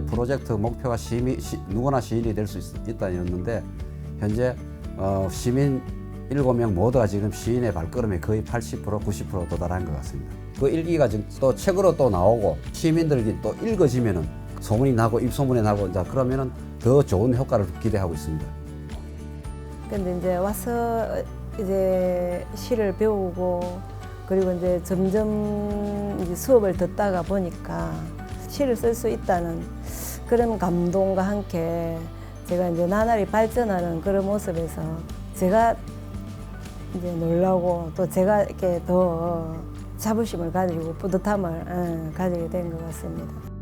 프로젝트 목표가 시민, 시, 누구나 시인이 될 수 있다였는데 현재 어, 시민 7명 모두가 지금 시인의 발걸음에 거의 80% 90% 도달한 것 같습니다. 그 일기가 지금 또 책으로 또 나오고 시민들이 또 읽어지면은 소문이 나고 입소문이 나고 자 그러면은 더 좋은 효과를 기대하고 있습니다. 근데 이제 와서 이제 시를 배우고 그리고 이제 점점 이제 수업을 듣다가 보니까 시를 쓸 수 있다는 그런 감동과 함께 제가 이제 나날이 발전하는 그런 모습에서 제가 이제 놀라고 또 제가 이렇게 더 자부심을 가지고 뿌듯함을 예, 가지게 된 것 같습니다.